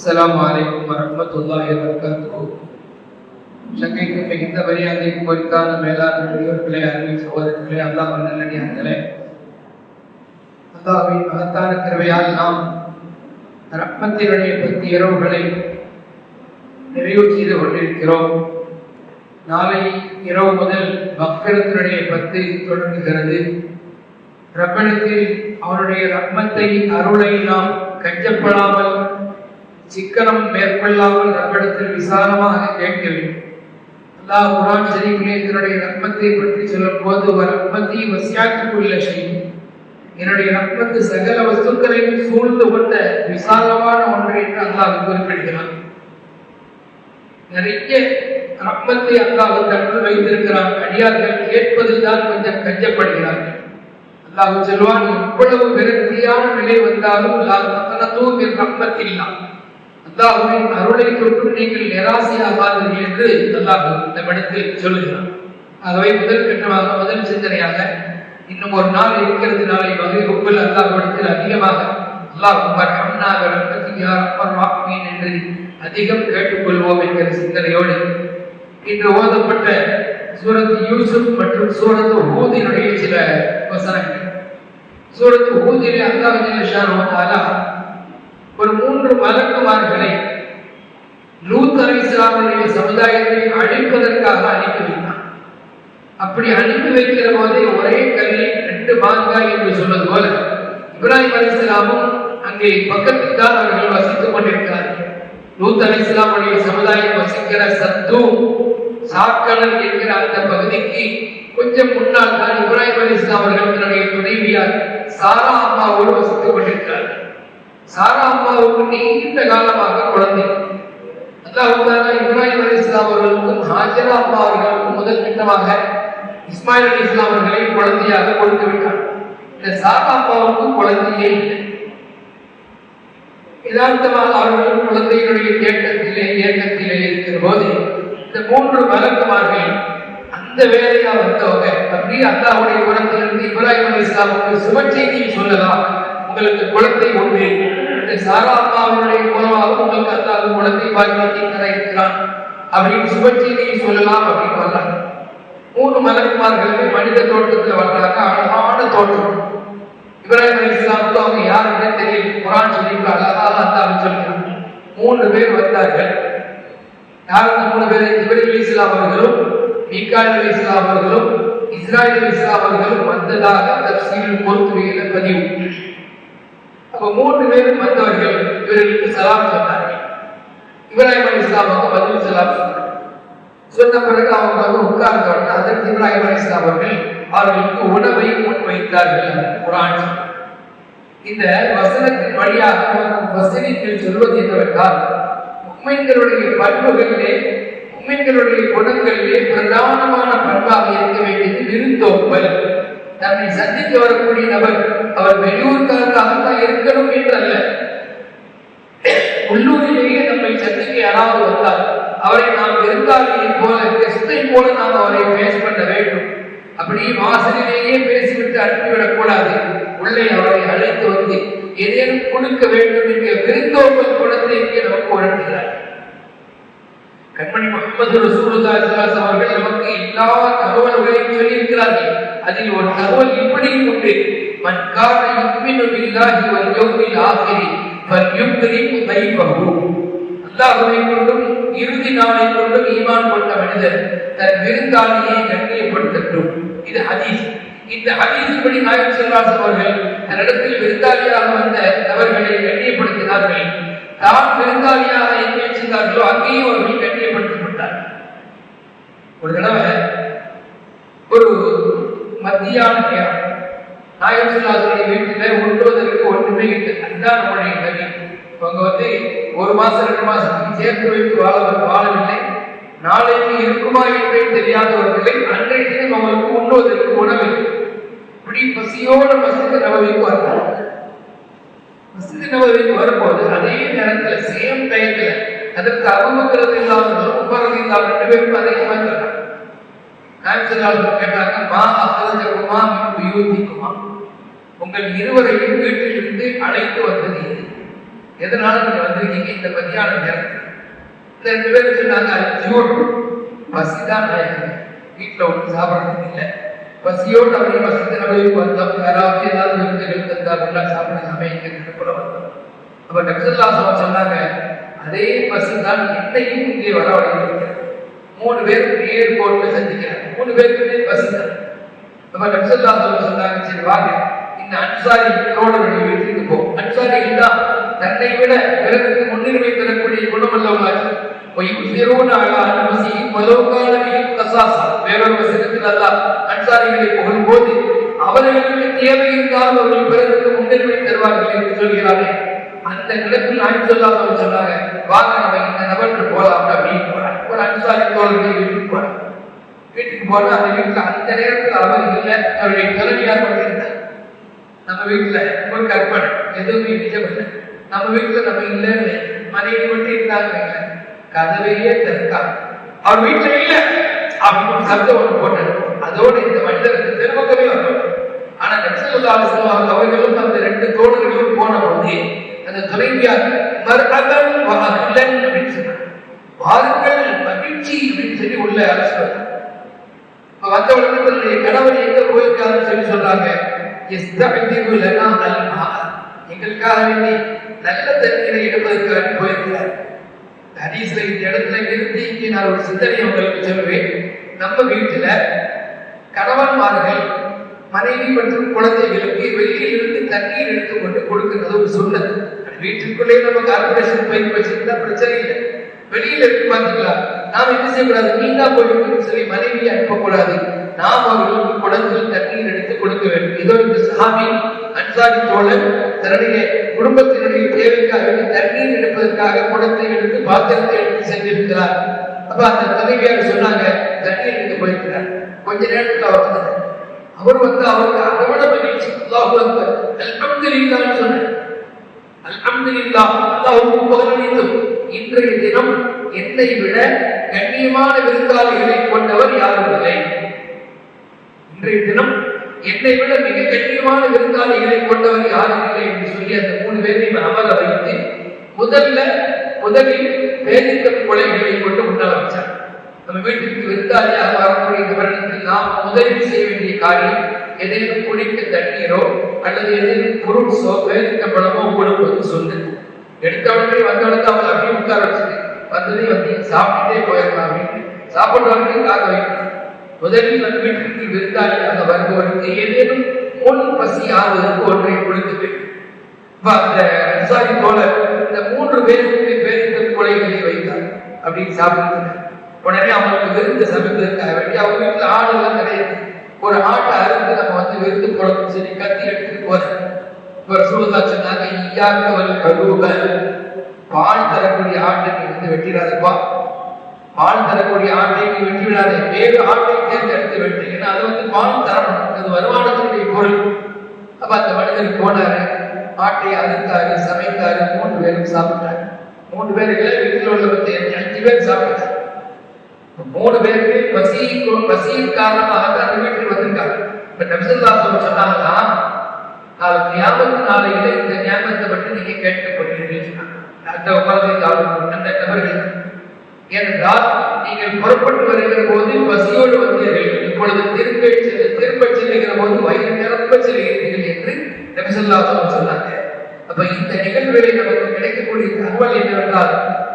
அஸ்லாம் அலைக்கும் வரஹ்மத்துல்லாஹி வபரகாத்துஹு. சங்கைக்கு மிகுந்த மரியாதைக்கு பொறுத்தான மேலான பெரியவர்களே அருமை சகோதரர்களே அல்லாஹ் நல்லடியார்களே அல்லாவின் மகத்தான கிருவையால் நாம் ரஹ்மத்தினுடைய பத்து இரவுகளை நிறைவு செய்து கொண்டிருக்கிறோம். நாளை இரவு முதல் பக்ரத்தினுடைய பத்து தொடங்குகிறது. ரப்பணத்தில் அவனுடைய ரத்மத்தை அருளை நாம் கஞ்சப்படாமல் சிக்கனம் மேற்கொள்ளாமல் நம்மிடத்தில் விசாலமாக கேட்க வேண்டும் அல்லாஹ் குரான் ஷரீஃபிலே இதனுடைய நட்பத்தை பற்றி சொல்லும் போது ஒரு ரத்மத்தை வசியாக்கிக்குள்ள செய்யும் என்னுடைய நட்பத்து சகல வஸ்துக்களையும் சூழ்ந்து கொண்ட விசாலமான ஒன்றை என்று அல்லாஹ் குறிப்பிடுகிறான். நிறைய ரத்மத்தை அல்லாஹ் தன்னுள் வைத்திருக்கிறான். அடியார்கள் கேட்பதில் தான் கொஞ்சம் கஞ்சப்படுகிறார்கள். அல்லாஹ் சொல்வான் எவ்வளவு விரக்தியான நிலை வந்தாலும் தூங்கில் ரத்மத்தில்லாம் அல்லாஹுவின் அருளை தொட்டு நீங்கள் நிராசையாகாதீர்கள் என்று அல்லாஹ் இந்த படத்தில் சொல்லுகிறான். ஆகவே முதல் கட்டமாக முதல் சிந்தனையாக இன்னும் ஒரு நாள் இருக்கிறது நாளை வகை ரூபில் அல்லாஹ்விடத்தில் அதிகமாக அல்லாஹ் ரஹம்னாக ரஹ்மத்தியா என்று அதிகம் கேட்டுக்கொள்வோம் என்கிற சிந்தனையோடு இன்று ஓதப்பட்ட சூரத் யூசுப் மற்றும் சூரத் ஹூதினுடைய சில வசனங்கள். சூரத் ஹூதிலே அல்லாஹ் ஒரு மூன்று மலக்குமார்களை லூத் இஸ்லாமுடைய சமுதாயத்தை அழிப்பதற்காக அனுப்பி வைத்தான். அப்படி அனுப்பி வைக்கிற போது ஒரே கல்லில் ரெண்டு மாங்காய் என்று சொன்னது போல இப்ராஹிம் அலி இஸ்லாமும் அங்கே பக்கத்தில் தான் அவர்கள் வசித்துக் கொண்டிருக்கிறார்கள். லூத் இஸ்லாமுடைய சமுதாயம் வசிக்கிற சத்து சாக்கடல் என்கிற அந்த பகுதிக்கு கொஞ்சம் முன்னால் தான் இப்ராஹிம் அலி இஸ்லாம் அவர்கள் தன்னுடைய துணைவியார் சாரா அம்மாவோடு வசித்துக் கொண்டிருக்கிறார். சாரா அம்மாவுக்கு நீண்ட காலமாக குழந்தை. அல்லாஹ் இப்ராஹிம் அலி இஸ்லாம் அவர்களுக்கும் ஹாஜரா அம்மா அவர்களுக்கும் முதல் திட்டமாக இஸ்மாயில் அலி இஸ்லாம் அவர்களை குழந்தையாக கொடுத்து விட்டார். இந்த சாரா அம்மாவுக்கும் குழந்தையே இல்லை. யதார்த்தமாக அவர்கள் குழந்தையினுடைய தேட்டத்திலே இயக்கத்திலே இருக்கிற போது இந்த மூன்று மலக்குமார்கள் அந்த வேலையா வந்தவங்க அப்படியே அல்லாவுடைய குணத்திலிருந்து இப்ராஹிம் அலி இஸ்லாமுக்கு சுப செய்தியை சொல்லலாம். உங்களுக்கு குழந்தை உண்டு. இந்த சாரா அம்மாவுடைய மூலமாக உங்களுக்கு அல்லாஹ் குழந்தை பாக்கியத்தை தர அப்படின்னு சுப சொல்லலாம் அப்படின்னு வர்றாங்க மூணு மலக்குமார்களுக்கு மனித தோட்டத்தில் வர்றாங்க. அழகான தோட்டம் இப்ராஹிம் அலி இஸ்லாமுக்கு அவங்க யாருன்னு தெரியும் குரான் ஷரீஃப்ல அழகாக அல்லாஹ் சொல்கிறான் மூன்று பேர் வந்தார்கள். யார் அந்த மூணு பேர்? இப்ராஹிம் அலி இஸ்லாம் அவர்களும் மீகால் அலி இஸ்லாம் அவர்களும் இஸ்ராயல் அலி இஸ்லாம் அவர்களும் வந்ததாக தப்சீல் பொறுத்துவையில பதிவு. அப்ப மூன்று பேரும் வந்தவர்கள் இவர்களுக்கு சலாம் சொன்னார்கள் இப்ராஹிம் அலி இஸ்லாம் அவங்க பதில் சலாம் சொன்ன பிறகு அவங்க வந்து உட்கார்ந்த உடனே அதற்கு இப்ராஹிம் அலி இஸ்லாம் அவர்கள் அவர்களுக்கு உணவை முன்வைத்தார்கள் குரான். இந்த வசனத்தின் வழியாக வசனத்தில் சொல்வது என்னவென்றால் உண்மைகளுடைய பண்புகளிலே உண்மைகளுடைய குணங்களிலே பிரதானமான பண்பாக இருக்க வேண்டியது விருந்தோம்பல். தன்னை சந்திக்க வரக்கூடிய நபர் அவர் வெளியூர்காரர்களாகத்தான் இருக்கணும் என்றல்ல. உள்ளூரிலேயே நம்மை சந்திக்க யாராவது வந்தால் அவரை நாம் விருந்தாளியை போல கெஸ்டை போல நாம் அவரை பேஸ் பண்ண வேண்டும். அப்படி வாசலிலேயே பேசிவிட்டு அனுப்பிவிடக் கூடாது. உள்ளே அவரை அழைத்து வந்து ஏதேனும் கொடுக்க வேண்டும் என்கிற விருந்தோம்பல் குணத்தை இங்கே நமக்கு உணர்த்துகிறார் கண்மணி முகமது ரசூலுல்லா அவர்கள் நமக்கு எல்லா தகவல்களையும் சொல்லியிருக்கிறார்கள். அதில் ஒரு தகவல் இப்படியும் உண்டு? மன் கான யுமினு பில்லாஹி வல் யௌமில் ஆகிரி ஃபல்யுக்ரிம் தைஃபஹு அல்லாஹ்வை கொண்டும் இறுதி நாளை கொண்டும் ஈமான் கொண்ட மனிதர் தன் விருந்தாளியை கண்ணியப்படுத்தட்டும். இது ஹதீஸ். இந்த ஹதீஸ் படி நாயகம் செல்வாஸ் அவர்கள் தன்னிடத்தில் விருந்தாளியாக வந்த நபர்களை கண்ணியப்படுத்தினார்கள். தான் விருந்தாளியாக எங்கே சென்றார்களோ அங்கேயும் அவர்கள் கண்ணியப்படுத்தப்பட்டார் ஒரு தடவை ஒரு மத்தியான நேரம். நாயகம் வீட்டில் ஒன்றுவதற்கு ஒன்றுமே இல்லை. அதுதான் நம்முடைய நபி அவங்க வந்து ஒரு மாசம் ரெண்டு மாசத்துக்கு சேர்த்து வைத்து வாழ வாழவில்லை. நாளைக்கு இருக்குமா என்பே தெரியாத ஒரு நிலை. அன்றைய தினம் அவங்களுக்கு உண்ணுவதற்கு உணவு இப்படி பசியோட மசித நபவிக்கு வந்தாங்க மசித நபவிக்கு வரும்போது அதே நேரத்தில் சேம் டைம்ல அதற்கு அபுபக்கரது இல்லாமல் உபரது இல்லாமல் ரெண்டு பேரும் அதே மாதிரி சொன்னாங்க கேட்டாங்க மா அசலஜகுமா வியூதிக்குமா உங்கள் இருவரையும் வீட்டிலிருந்து அழைத்து வந்தது எது எதனால நீங்க வந்திருக்கீங்க? இந்த மத்தியான நேரத்தில். இந்த ரெண்டு பேரும் சொன்னாங்க ஜூட் பசிதான் நாயகம் வீட்டுல ஒன்றும் சாப்பிடறதுக்கு இல்லை. பசியோடு அப்படியே வசதி நபருக்கு வந்தோம் யாராவது ஏதாவது விருந்துகள் தந்தால் நல்லா சாப்பிட எங்க கூட வந்தோம். அப்ப நக்சல்லா சொன்னாங்க அதே பசி தான் என்னையும் இங்கே வரவழைக்கிறது மூணு பேர் ஏர்போர்ட்ல சந்திக்கிறாங்க மூணு பேருக்குமே பசி தான் நம்ம நக்சல்லா சொன்னாங்க சரி வாங்க இந்த அன்சாரி தோழர்கள் வீட்டுக்கு போ அன்சாரிகள் தான் தன்னை விட பிறருக்கு முன்னுரிமை தரக்கூடிய குணமல்லவங்க ويؤثرون على انفسهم ولو كان بهم خصاصه வேறொரு வசனத்தில் அல்லாஹ் அன்சாரிகளை புகழும்போது அவர்களுக்கு தேவை இருந்தால் அவர்கள் பிறருக்கு முன்னுரிமை தருவார்கள் என்று சொல்கிறார்கள் அந்த நிலத்தில் நான் சொல்லாம சொன்னாங்க வாங்க நம்ம இந்த நபருக்கு போலாம் அப்படின்னு போறாங்க ஒரு அன்சாரி தோழர்கள் வீட்டுக்கு போறாங்க வீட்டுக்கு போனா அந்த வீட்டுல அந்த நேரத்தில் அவர் இல்லை அவருடைய தலைவியார் பண்ணியிருந்தார் நம்ம வீட்டுல ஒரு கற்பனை எதுவுமே நிஜம் இல்லை நம்ம வீட்டுல நம்ம இல்லைன்னு மனைவி மட்டும் இருந்தாங்க கதவையே திறக்காம அவர் வீட்டுல இல்ல அப்படின்னு ஒரு சத்தம் ஒன்று போட்டார் அதோடு இந்த மனிதருக்கு திரும்பக்கமே வரும் ஆனா நக்சலுல்லாஹ் அவர்களும் அந்த ரெண்டு தோழர்களும் போன பொழுது அந்த துணைவியார் மர்அதன் அப்படின்னு சொன்னார் வாருங்கள் மகிழ்ச்சி அப்படின்னு சொல்லி உள்ள அழைச்சிட்டு வந்த உடனே தன்னுடைய கணவர் எங்க போயிருக்காருன்னு சொல்லி சொல்றாங்க. எங்களுக்காக வேண்டி நல்ல தண்ணீரை எடுப்பதற்காக போயிருக்கிறார். ஹரீஸ்ல இந்த இடத்துல நிறுத்தி இங்கே நான் ஒரு சிந்தனை உங்களுக்கு சொல்வேன் நம்ம வீட்டுல கணவன்மார்கள் மனைவி மற்றும் குழந்தைகளுக்கு வெளியில் இருந்து தண்ணீர் எடுத்துக்கொண்டு கொடுக்கிறது ஒரு சொன்னது வீட்டுக்குள்ளே நம்ம கார்பரேஷன் பயிர் வச்சிருந்தா பிரச்சனை இல்லை. வெளியில இருக்கு பாத்தீங்களா நாம் என்ன செய்யக்கூடாது? நீங்க போய்விட்டு சொல்லி மனைவியை அனுப்பக்கூடாது. நாம் அவர்களுக்கு குடத்தில் தண்ணீர் எடுத்து கொடுக்க வேண்டும். இதோ இந்த சாமி அன்சாரி தோழன் தன்னுடைய குடும்பத்தினுடைய தேவைக்காக தண்ணீர் எடுப்பதற்காக குடத்தை எடுத்து பாத்திரத்தை எடுத்து சென்றிருக்கிறார். அப்ப அந்த தலைவியார் சொன்னாங்க தண்ணீர் எடுத்து போயிருக்கிறார். கொஞ்ச நேரத்துல அவர் வந்தார். அவர் வந்து அவருக்கு அரவண மகிழ்ச்சி. அல்ஹம்துலில்லான்னு சொன்னார். அல்ஹம்துலில்லா அல்லாஹ் புகழனைத்தும் இன்றைய தினம் என்னை விட கண்ணியமான விருந்தாளிகளை கொண்டவர் யாரும் இல்லை. இன்றைய தினம் என்னை விட மிக கண்ணியமான விருந்தாளிகளை கொண்டவர் யாரும் இல்லை என்று சொல்லி அந்த மூணு பேரையும் அமர வைத்து முதல்ல முதலில் பேரித்த கொலைகளை கொண்டு முன்னால் அமைச்சார். நம்ம வீட்டிற்கு விருந்தாளியாக வரக்கூடிய இந்த வருடத்தில் நாம் முதலில் செய்ய வேண்டிய காரியம் ஏதேனும் குடிக்க தண்ணீரோ அல்லது எதையும் பொருட்ஸோ பேரித்த பழமோ கொடுப்பது சொல்லு எடுத்த உடனே வந்த உடனே அப்படியே உட்கார வச்சுட்டு வந்ததே வந்து சாப்பிட்டுட்டே போயிடலாம் அப்படின்னு சாப்பிட்ட காக்க வைக்கணும். முதலில் நம் வீட்டிற்கு விருந்தாளியாக வருபவருக்கு ஏதேனும் முன் பசி ஆறுவதற்கு ஒன்றை கொடுத்துட்டு அந்த அன்சாரி போல இந்த மூன்று பேருக்கு பேருக்கு கொலைகளை வைத்தார் அப்படின்னு சாப்பிட்டு உடனே அவங்களுக்கு விருந்து சமைப்பதற்காக வேண்டி அவங்க வீட்டுல ஆடு எல்லாம் கிடையாது. ஒரு ஆட்டை அறுத்து நம்ம வந்து விருந்து குழம்பு சரி கத்தி எடுத்துட்டு போறேன் ஒரு சூழலா சொன்னாங்க கழுவுக பால் தரக்கூடிய ஆட்டை நீ வந்து வெட்டிடாதப்பா. பால் தரக்கூடிய ஆட்டை நீ வெட்டி விடாதே வேறு ஆட்டை தேர்ந்தெடுத்து வெட்டு. ஏன்னா அது வந்து பால் தரணும். அது வருமானத்தினுடைய பொருள். அப்ப அந்த மனிதர் போனாரு. ஆட்டை அறுத்தாரு சமைத்தாரு. மூன்று பேரும் சாப்பிட்டாரு. மூன்று பேர் இல்லை வீட்டில் உள்ள அஞ்சு பேர் சாப்பிட்டாரு. மூணு பேருக்கு பசி பசியின் காரணமாக அந்த வீட்டுக்கு வந்திருக்காங்க. இப்ப நபிசல்லா சொன்னாங்கன்னா நாளை ஞாபகத்து நாளையில இந்த ஞாபகத்தை பற்றி நீங்க கேட்கப்படுகிறீர்கள் சொன்னாங்க. உட்கார்ந்து நபர்கள் ஏனென்றால் நீங்கள் புறப்பட்டு வருகிற போது பசியோடு வந்தீர்கள். இப்பொழுது திரும்ப திரும்ப செல்லுகிற போது வயிறு நிரம்ப செல்கிறீர்கள் என்று நபிசல்லா சொன்னாங்க. அப்ப இந்த நிகழ்வுகளில் நமக்கு கிடைக்கக்கூடிய தகவல் என்னவென்றால்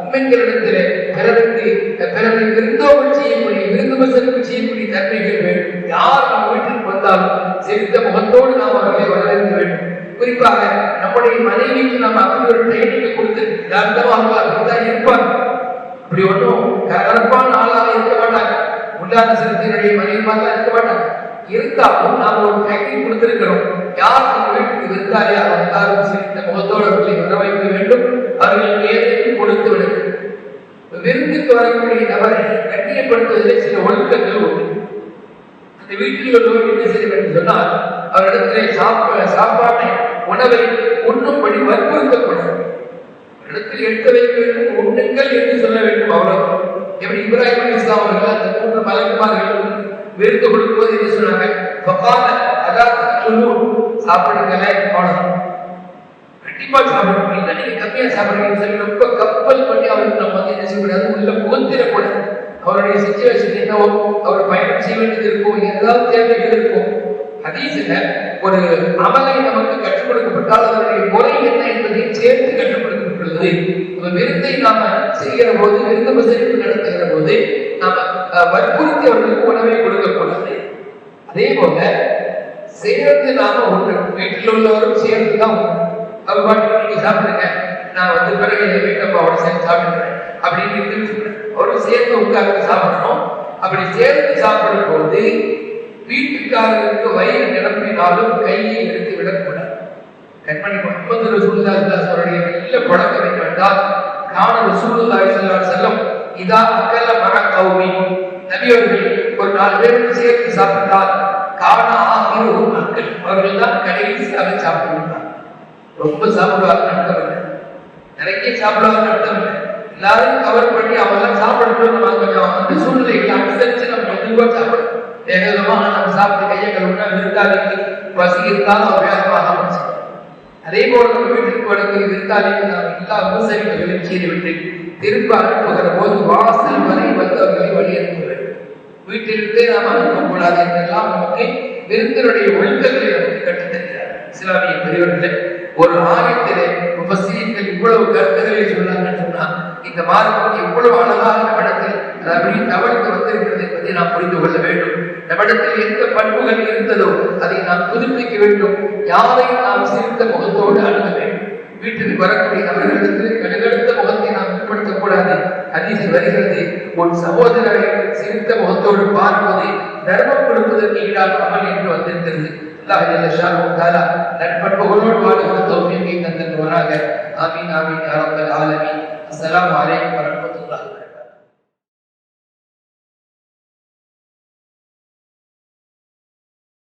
உண்மைகளிடத்திலே பிறருக்கு பிறருக்கு விருந்தோமல் செய்யக்கூடிய விருந்து வசனுக்கு செய்யக்கூடிய தன்மைகள் வேண்டும் யார் நம் வீட்டிற்கு வந்தாலும் சிரித்த முகத்தோடு நாம் அவர்களை வரவேற்க வேண்டும் குறிப்பாக நம்முடைய மனைவிக்கு நம்ம அப்படி ஒரு ட்ரைனிங் கொடுத்து யாருக்கும் அவங்க அப்படித்தான் இருப்பாங்க. இப்படி ஒன்றும் கலப்பான ஆளாக இருக்க மாட்டாங்க. உள்ளாத சிறுத்தையினுடைய மனைவிமாக இருக்க மாட்டாங்க. இருந்தாலும் நாம் ஒரு ட்ரைனிங் கொடுத்திருக்கிறோம். யார் நம்ம வீட்டுக்கு விருந்தாளியாக வந்தாலும் சிரித்த முகத்தோடு அவர்களை வரவைக்க வேண்டும். அவர்களுக்கு ஏதேனும் கொடுத்து விடுங்கள். விருந்துக்கு வரக்கூடிய நபரை கண்ணியப்படுத்துவதில் சில ஒழுக்கங்கள் உண்டு. அந்த வீட்டில் உள்ளவர் என்ன செய்ய வேண்டும் சொன்னால் அவரிடத்திலே சாப்ப சாப்பாட்டை உணவை உண்ணும்படி வற்புறுத்தப்படும் இடத்தில் எடுக்க வைக்க வேண்டும் உண்ணுங்கள் என்று சொல்ல வேண்டும் அவ்வளவு எப்படி இப்ராஹிம் இஸ்லாம் அவர்கள் அந்த மூன்று மலக்குமார்கள் விருந்து கொடுக்கும்போது என்ன சொன்னாங்க பப்பான அதாவது சொல்லு சாப்பிடுங்களே அவ்வளவு கண்டிப்பா சாப்பிடணும். இல்லை நீங்க கம்மியா சாப்பிடுறீங்கன்னு சொல்லி ரொம்ப கப்பல் பண்ணி அவருக்கு நம்ம வந்து என்ன செய்யக்கூடாது? உள்ள புகுத்திடக்கூடாது அவருடைய சுச்சுவேஷன் என்னவோ அவர் பயணம் செய்ய வேண்டியது இருக்கும் ஏதாவது தேவைகள் இருக்கும் ஹதீஸ்ல ஒரு அமலை நமக்கு கற்றுக் கொடுக்கப்பட்டால் அதனுடைய முறை என்ன என்பதையும் சேர்த்து கற்றுக் கொடுக்கப்பட்டுள்ளது. ஒரு விருந்தை நாம செய்கிற போது விருந்து விசரிப்பு நடத்துகிற போது நாம வற்புறுத்தி அவர்களுக்கு உணவை கொடுக்கக்கூடாது. அதே போல சேர்ந்து நாம ஒன்று. வீட்டில் உள்ளவரும் சேர்ந்து தான் அவர் பாட்டுக்கு நீங்க சாப்பிடுங்க. நான் வந்து பிறகு என் வீட்டப்பாவோட சேர்ந்து சாப்பிடுறேன். அப்படின்னு இருந்து அவரும் சேர்ந்து உட்கார்ந்து சாப்பிடணும். அப்படி சேர்ந்து சாப்பிடும் போது வீட்டுக்காரருக்கு வயிறு நிரம்பினாலும் கையை எடுத்து விடக்கூடாது. கண்மணி முகமது ரசூலுல்லாஹி அவருடைய நல்ல பழக்கம் என்னவென்றால் காண ரசூலுல்லாஹி ஸல்லல்லாஹு அலைஹி இதா அக்கல மக கௌமி. நபி ஒரு நாலு பேருக்கு சேர்த்து சாப்பிட்டால் காண ஆகிரு மக்கள் அவர்கள் தான் கடைசியாக சாப்பிடுவார் ரொம்ப சாப்பிடுவார் அர்த்தம் நிறைய சாப்பிடுவார் அர்த்தம் எல்லாரும் கவர் பண்ணி அவெல்லாம் சாப்பிடட்டும் நம்ம கொஞ்சம் அந்த சூழ்நிலைகளை அனுசரிச்சு நம்ம சாப்பிடணும். வேகமா நம்ம சாப்பிட்டு கையை கழுவுனா விருந்தாளிக்கு பசி இருந்தாலும் அவர் வேகமாக அமைச்சு அதே போல நம்ம வீட்டுக்கு வரக்கூடிய விருந்தாளிக்கு நாம் எல்லா உபசரிப்புகளையும் செய்துவிட்டு திரும்ப அனுப்புகிற போது வாசல் வரை வந்து அவர்களை வழி அனுப்ப வீட்டிலிருந்தே நாம் அனுப்பக்கூடாது என்றெல்லாம் நமக்கு விருந்தினுடைய ஒழுக்கங்களை நமக்கு கட்டுத்தருகிறார் இஸ்லாமிய பெரியவர்களே ஒரு ஆயத்திலே உபசீர்கள் இவ்வளவு கருத்துக்களை சொன்னாங்கன்னு சொன்னா இந்த மார்க்கம் எவ்வளவு அழகாக நடத்தி அது அப்படியே தவழ்ந்து வந்திருக்கிறது என்பதை நாம் புரிந்து கொள்ள வேண்டும். நம்மிடத்தில் எந்த பண்புகள் இருந்ததோ அதை நாம் புதுப்பிக்க வேண்டும். யாரையும் நாம் சிரித்த முகத்தோடு அணுக வேண்டும் வீட்டிற்கு வரக்கூடிய நபர்களிடத்தில் கடுகடுத்த முகத்தை நாம் வெளிப்படுத்தக்கூடாது. அதிசி வருகிறது உன் சகோதரரை சிரித்த முகத்தோடு பார்ப்பதை தர்மம் கொடுப்பதற்கு ஈடான அமல் என்று வந்திருக்கிறது அல்லாஹ் ஜல்ல ஷானஹு தஆலா நட்பண்புகளோடு வாழுகிற தௌஃபீகை தந்தருவாராக ஆமீன் ஆமீன் யா ரப்பல் ஆலமீன். அஸ்ஸலாமு